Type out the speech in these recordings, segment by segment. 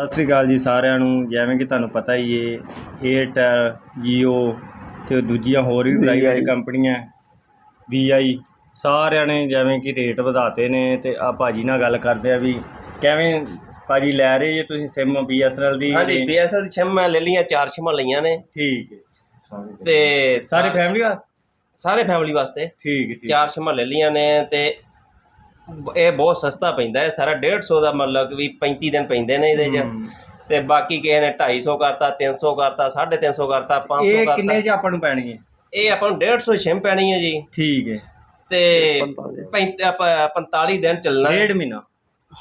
ਸਤਿ ਸ੍ਰੀ ਅਕਾਲ ਜੀ ਸਾਰਿਆਂ ਨੂੰ ਜਿਵੇਂ ਕਿ ਤੁਹਾਨੂੰ ਪਤਾ ਹੀ ਏ ਏਅਰਟੈਲ ਜੀਓ ਤੇ ਦੂਜੀਆਂ ਹੋਰ ਵੀ ਪ੍ਰਾਈਵੇਟ ਕੰਪਨੀਆਂ VI ਸਾਰਿਆਂ ਨੇ ਜਿਵੇਂ ਕਿ ਰੇਟ ਵਧਾਤੇ ਨੇ ਤੇ ਆ ਭਾਜੀ ਨਾਲ ਗੱਲ ਕਰਦੇ ਆ ਵੀ ਕਿਵੇਂ ਭਾਜੀ ਲੈ ਰਹੇ ਜੇ ਤੁਸੀਂ ਸਿਮ BSNL ਦੀ? ਹਾਂਜੀ ਬੀਐਸਐਲ ਦੀ ਛਿਮ ਮੈਂ ਲੈ ਲਈਆਂ ਚਾਰ ਛਿਮਾਂ ਲਈਆਂ ਨੇ। ਠੀਕ ਹੈ ਤੇ ਸਾਰੇ ਫੈਮਿਲੀ ਆ ਸਾਰੇ ਫੈਮਿਲੀ ਵਾਸਤੇ। ਠੀਕ ਹੈ ਠੀਕ ਚਾਰ ਛਿਮਾਂ ਲੈ ਲਈਆਂ ਨੇ ਤੇ ਇਹ ਬਹੁਤ ਸਸਤਾ ਪੈਂਦਾ ਹੈ ਸਾਰਾ 150 ਦਾ ਮਤਲਬ ਕਿ ਵੀ 35 ਦਿਨ ਪੈਂਦੇ ਨੇ ਇਹਦੇ 'ਚ। ਤੇ ਬਾਕੀ ਕਿਸੇ ਨੇ 250 ਕਰਤਾ 300 ਕਰਤਾ 350 ਕਰਤਾ 500 ਇਹ ਕਰਤਾ। ਕਿੰਨੇ ਚ ਆਪਾਂ ਨੂੰ ਪੈਣੀ ਹੈ ਇਹ ਆਪਾਂ ਨੂੰ 150 ਛਿਮ ਪੈਣੀ ਹੈ ਜੀ। ਠੀਕ ਹੈ ਤੇ 45 ਪੈਂਤ- ਆਪਾਂ 45 ਦਿਨ ਚੱਲਣਾ। ਹੈ। ਡੇਢ ਮਹੀਨਾ।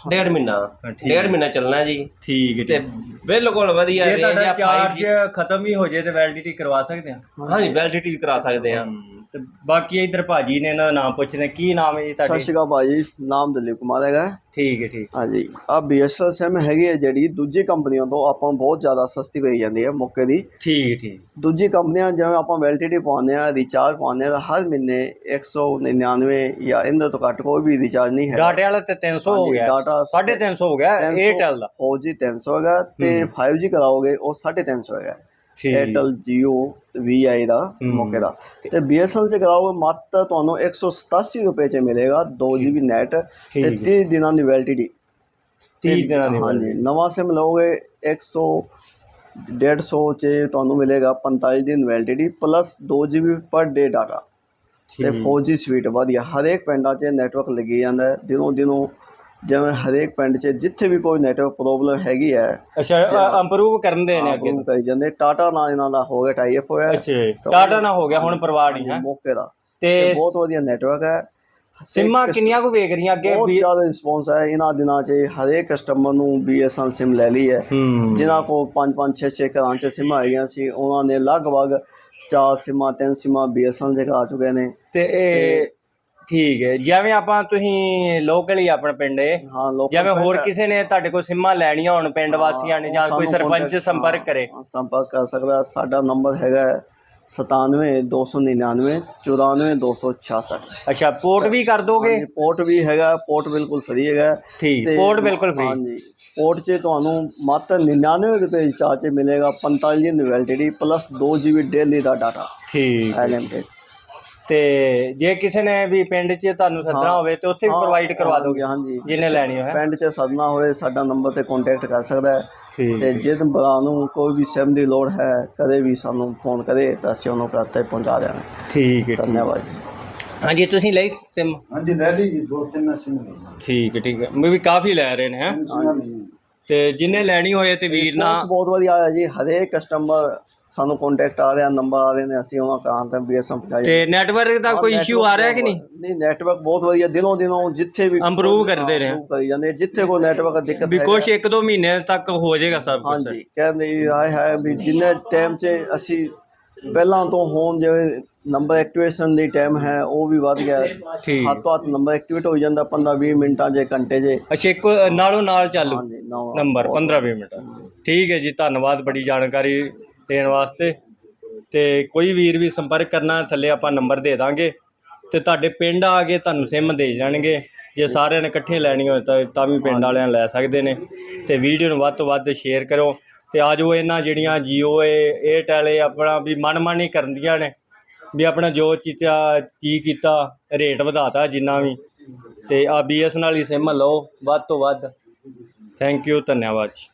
ਡੇਢ ਮਹੀਨਾ। ਹਾਂ, ਠੀਕ ਡੇਢ ਮਹੀਨਾ ਚੱਲਣਾ ਜੀ। ਠੀਕ ਹੈ ਤੇ ਬਿਲਕੁਲ ਵਧੀਆ ਜੇ ਰੇਂਜ ਆ 5G ਚਾਰਜ ਖਤਮ ਵੀ ਹੋ ਜੇ ਤੇ ਵੈਲਿਡਿਟੀ ਕਰਵਾ ਸਕਦੇ ਆ। ਹਾਂਜੀ ਵੈਲਿਡਿਟੀ ਵੀ ਕਰਾ ਸਕਦੇ ਆ। ਤੇ ਬਾਕੀ ਇਧਰ ਭਾਜੀ ਨੇ ਇਹਨਾਂ ਦਾ ਨਾਮ ਪੁੱਛਦੇ ਕੀ ਨਾਮ ਹੈ ਜੀ ਸਤਿ ਤੁਹਾਡੇ ਸ਼੍ਰੀ ਅਕਾਲ ਭਾਜੀ ਨਾਮ ਦਲੀਪ ਕੁਮਾਰ ਹੈਗਾ। ਠੀਕ ਹੈ ਠੀਕ। ਹਾਂਜੀ ਆ BSNL ਸਿਮ ਹੈਗੀ ਹੈ ਜਿਹੜੀ ਦੂਜੀ ਕੰਪਨੀਆਂ ਤੋਂ ਆਪਾਂ ਨੂੰ ਬਹੁਤ ਜ਼ਿਆਦਾ ਸਸਤੀ ਪਈ ਜਾਂਦੀ ਹੈ ਮੌਕੇ ਦੀ। ਠੀਕ ਹੈ ਠੀਕ। ਦੂਜੀ ਕੰਪਨੀਆਂ ਜਿਵੇਂ ਆਪਾਂ ਵੈਲਿਡਿਟੀ ਪਾਉਂਦੇ ਆ ਰਿਚਾਰਜ ਪਾਉਂਦੇ ਆ ਤਾਂ ਹਰ ਮਹੀਨੇ 199 ਜਾਂ ਇਹਦੇ ਤੋਂ ਘੱਟ ਕੋਈ ਵੀ ਰਿਚਾਰਜ ਨਹੀਂ ਹੈ ਡਾਟੇ ਵਾਲਾ ਤੇ 300 ਹੋ ਹਾਂਜੀ, ਗਿਆ। ਡਾਟਾ 350 ਹੋ ਗਿਆ 300 Airtel ਦਾ। 4G 300 ਹੈਗਾ ਤੇ 5G ਕਰਾਓਗੇ ਉਹ 350 ਹੈਗਾ। Airtel Jio VI ਦਾ। ਮੌਕੇ ਦਾ। ਤੇ BSNL ਚ ਕਰਾਓਗੇ ਮਾત્ર ਤੁਹਾਨੂੰ 187 ਰੁਪਏ ਚ ਮਿਲੇਗਾ 2GB ਨੈਟ ਤੇ ਠੀਕ ਹੈ 30 ਦਿਨਾਂ ਦੀ ਵੈਲਿਡਿਟੀ 30 ਦਿਨਾਂ ਦੀ ਹਾਂਜੀ ਨਵਾਂ ਸਿਮ ਲਓਗੇ 100 150 ਚ ਤੁਹਾਨੂੰ ਮਿਲੇਗਾ 45 ਦਿਨ ਵੈਲਿਡਿਟੀ ਪਲੱਸ 2GB ਪਰ ਡੇ ਡਾਟਾ ਤੇ 4G ਸਪੀਡ ਵਧੀਆ। ਹਰੇਕ ਪਿੰਡਾਂ 'ਚ ਨੈਟਵਰਕ ਲੱਗੀ ਜਾਂਦਾ ਦਿਨੋਂ ਦਿਨੋਂ ਜਿਵੇਂ ਹਰੇਕ ਪਿੰਡ 'ਚ ਜਿੱਥੇ ਵੀ ਕੋਈ ਨੈਟਵਰਕ ਪ੍ਰੋਬਲਮ ਹੈਗੀ ਹੈ ਅੱਛਾ ਇੰਪਰੂਵ ਕਰਨ ਦੇ ਨੇ ਅੱਗੇ। ਕਹੀ ਜਾਂਦੇ। ਟਾਟਾ ਨਾਲ ਇਹਨਾਂ ਦਾ ਹੋ ਗਿਆ ਟਾਈ ਅਪ ਹੋਇਆ। ਅੱਛਾ ਟਾਟਾ ਨਾ ਹੋ ਗਿਆ ਹੁਣ ਪਰਵਾਹ ਨਹੀਂ ਹੈ ਮੌਕੇ ਦਾ। ਤੇ ਤੇ ਬਹੁਤ ਵਧੀਆ ਨੈਟਵਰਕ ਹੈ। ਸਿਮਾਂ ਕਿੰਨੀਆਂ ਕੁ ਵੇਖ ਰਹੀਆਂ ਅੱਗੇ? ਬਹੁਤ ਵੀ ਜ਼ਿਆਦਾ ਰਿਸਪੌਂਸ ਹੈ। ਇਹਨਾਂ ਦਿਨਾਂ 'ਚ ਹਰੇਕ ਕਸਟਮਰ ਨੂੰ BSNL ਸਿਮ ਲੈ ਲਈ ਹੈ। ਹੂੰ। ਜਿਨ੍ਹਾਂ ਕੋਲ 5 5 6 6 ਘਰਾਂ 'ਚ ਸਿਮ ਆਈਆਂ ਸੀ ਉਹਨਾਂ ਨੇ ਲਗਭਗ ਚਾਰ ਸਿਮਾਂ ਤਿੰਨ ਸਿਮਾਂ BSNL ਦੇ ਆ ਚੁੱਕੇ ਨੇ। ਤੇ ਇਹ ਠੀਕ ਹੈ। ਜਿਵੇਂ ਆਪਾਂ ਤੁਸੀਂ ਲੋਕਲ ਹੀ ਆਪਣਾ ਪਿੰਡ ਹੈ ਜਿਵੇਂ ਹੋਰ ਕਿਸੇ ਨੇ ਤੁਹਾਡੇ ਕੋਲ ਸਿੰਮਾਂ ਲੈਣੀਆਂ ਹੋਣ ਪਿੰਡ ਵਾਸੀਆਂ ਨੇ ਜਾਂ ਕੋਈ ਸਰਪੰਚ ਸੰਪਰਕ ਕਰੇ। ਸੰਪਰਕ ਕਰ ਸਕਦਾ। ਸਾਡਾ ਨੰਬਰ ਹੈਗਾ 97299 94266 ਅੱਛਾ ਪੋਰਟ ਵੀ ਕਰ ਦੋਗੇ? ਪੋਰਟ ਵੀ ਹੈਗਾ ਪੋਰਟ ਬਿਲਕੁਲ ਫ੍ਰੀ ਹੈਗਾ। ਠੀਕ ਪੋਰਟ ਬਿਲਕੁਲ ਫ੍ਰੀ ਹਾਂਜੀ ਪੋਰਟ 'ਚ ਤੁਹਾਨੂੰ ਮਾત્ર 99 ਰੁਪਏ ਰਿਚਾਰਜ ਮਿਲੇਗਾ 45 ਦਿਨ ਵੈਲਿਡਿਟੀ ਪਲੱਸ 2 GB ਡੇਲੀ ਦਾ ਡਾਟਾ ਠੀਕ ਅਨਲਿਮਿਟਿਡ ਤੇ ਜੇ ਕਿਸੇ ਨੇ ਵੀ ਪਿੰਡ 'ਚ ਤੁਹਾਨੂੰ ਸੱਦਣਾ ਹੋਵੇ ਤੇ ਉੱਥੇ ਵੀ ਪ੍ਰੋਵਾਈਡ ਕਰਵਾ ਦੋਗੇ ਹਾਂਜੀ। ਜਿਹਨੇ ਲੈਣੀ ਹੋਵੇ ਪਿੰਡ 'ਚ ਸਦਨਾ ਹੋਏ ਸਾਡਾ ਨੰਬਰ ਤੇ ਕੰਟੈਕਟ ਕਰ ਸਕਦਾ ਹੈ। ਠੀਕ ਤੇ ਜਿਸ ਭਰਾ ਨੂੰ ਕੋਈ ਵੀ ਸਿਮ ਦੀ ਲੋੜ ਹੈ ਕਦੇ ਵੀ ਸਾਨੂੰ ਫੋਨ ਕਰੇ ਤਾਂ ਅਸੀਂ ਉਹਨੂੰ ਘਰ ਤੱਕ ਪਹੁੰਚਾ ਦੇਵਾਂਗੇ ਠੀਕ ਹੈ ਠੀਕ ਧੰਨਵਾਦ ਜੀ। ਹਾਂਜੀ ਤੁਸੀਂ ਲਈ ਸਿਮ ਹਾਂਜੀ ਲੈ ਲਈ ਜੀ ਦੋ ਤਿੰਨ ਸਿਮ ਠੀਕ ਹੈ ਠੀਕ ਹੈ। ਮੈਂ ਵੀ ਕਾਫੀ ਲੈ ਰਹੇ ਨੇ ਹੈ। ਤੇ ਜਿੰਨੇ ਲੈਣੀ ਹੋਏ ਤੇ ਵੀਰ ਨਾ ਰਿਸਪੌਂਸ ਬਹੁਤ ਵਧੀਆ ਆਇਆ ਜੀ। ਹਰੇਕ ਕਸਟਮਰ ਸਾਨੂੰ ਕੰਟੈਕਟ ਆ ਰਿਹਾ ਨੰਬਰ ਆ ਰਹੇ ਨੇ ਅਸੀਂ ਉਹਨਾਂ ਕਾਂ ਤੇ BSM ਪਹੁੰਚਾਇਆ ਤੇ ਨੈਟਵਰਕ ਦਾ ਕੋਈ ਇਸ਼ੂ ਆ ਰਿਹਾ ਕਿ ਨਹੀਂ? ਨਹੀਂ ਨੈਟਵਰਕ ਬਹੁਤ ਵਧੀਆ। ਦਿਨੋਂ ਦਿਨੋਂ ਜਿੱਥੇ ਵੀ Improve ਕਰਦੇ ਰਹੇ। improve ਕਰੀ ਜਾਂਦੇ। ਜਿੱਥੇ ਕੋਈ ਨੈਟਵਰਕ ਦਿੱਕਤ ਵੀ ਹੈ ਕੁਛ ਇੱਕ ਦੋ ਮਹੀਨੇ ਤੱਕ ਹੋ ਜਾਏਗਾ ਸਭ ਕੁਝ ਹਾਂਜੀ ਕਹਿੰਦੇ ਜੀ, ਆਏ ਹੈ ਵੀ ਜਿੰਨੇ ਟਾਈਮ 'ਚ ਅਸੀਂ ਪਹਿਲਾਂ ਤੋਂ ਹੋਣ ਜਿਵੇਂ ਨੰਬਰ ਐਕਟੀਵੇਸ਼ਨ ਦੀ ਟਾਈਮ ਹੈ ਉਹ ਵੀ ਵੱਧ ਗਿਆ। ਠੀਕ। ਹੱਥੋਂ ਹੱਥ ਨੰਬਰ ਐਕਟੀਵੇਟ ਹੋ ਜਾਂਦਾ 15 20 ਮਿੰਟਾਂ 'ਚ ਘੰਟੇ 'ਚ ਅੱਛਾ ਇੱਕ ਨਾਲੋਂ ਨਾਲ ਚੱਲੂ ਹਾਂਜੀ ਨਵਾਂ ਨੰਬਰ 15 20 ਮਿੰਟ। ਠੀਕ ਹੈ ਜੀ ਧੰਨਵਾਦ ਬੜੀ ਜਾਣਕਾਰੀ ਦੇਣ ਵਾਸਤੇ। ਤੇ ਕੋਈ ਵੀਰ ਵੀ ਸੰਪਰਕ ਕਰਨਾ ਥੱਲੇ ਆਪਾਂ ਨੰਬਰ ਦੇ ਦਾਂਗੇ। ਤੇ ਤੁਹਾਡੇ ਪਿੰਡ ਆ ਕੇ ਤੁਹਾਨੂੰ ਸਿਮ ਦੇ ਜਾਣਗੇ। ਜੇ ਸਾਰਿਆਂ ਨੇ ਇਕੱਠੇ ਲੈਣੀ ਹੋਏ ਤਾਂ ਤਾਂ ਵੀ ਪਿੰਡ ਵਾਲਿਆਂ ਲੈ ਸਕਦੇ ਨੇ। ਤੇ ਵੀਡੀਓ ਨੂੰ ਵੱਧ ਤੋਂ ਵੱਧ ਸ਼ੇਅਰ ਕਰੋ ਤੇ ਆਜੋ ਇਹਨਾਂ ਜਿਹੜੀਆਂ ਜੀਓ ਏ ਏਅਰਟੈਲ ਏ, ਆਪਣਾ ਵੀ ਮਨਮਾਨੀ ਕਰਦੀਆਂ ਨੇ, ਵੀ ਆਪਣਾ ਜੋ ਚੀਜ਼ਾ ਕੀ ਕੀਤਾ, ਰੇਟ ਵਧਾਤਾ ਜਿੰਨਾ ਵੀ। ਤੇ ਆ ਬੀਐਸ ਨਾਲ ਹੀ ਸਿਮ ਲਓ, ਵੱਧ ਤੋਂ ਵੱਧ। ਥੈਂਕ ਯੂ ਧੰਨਵਾਦ ਜੀ।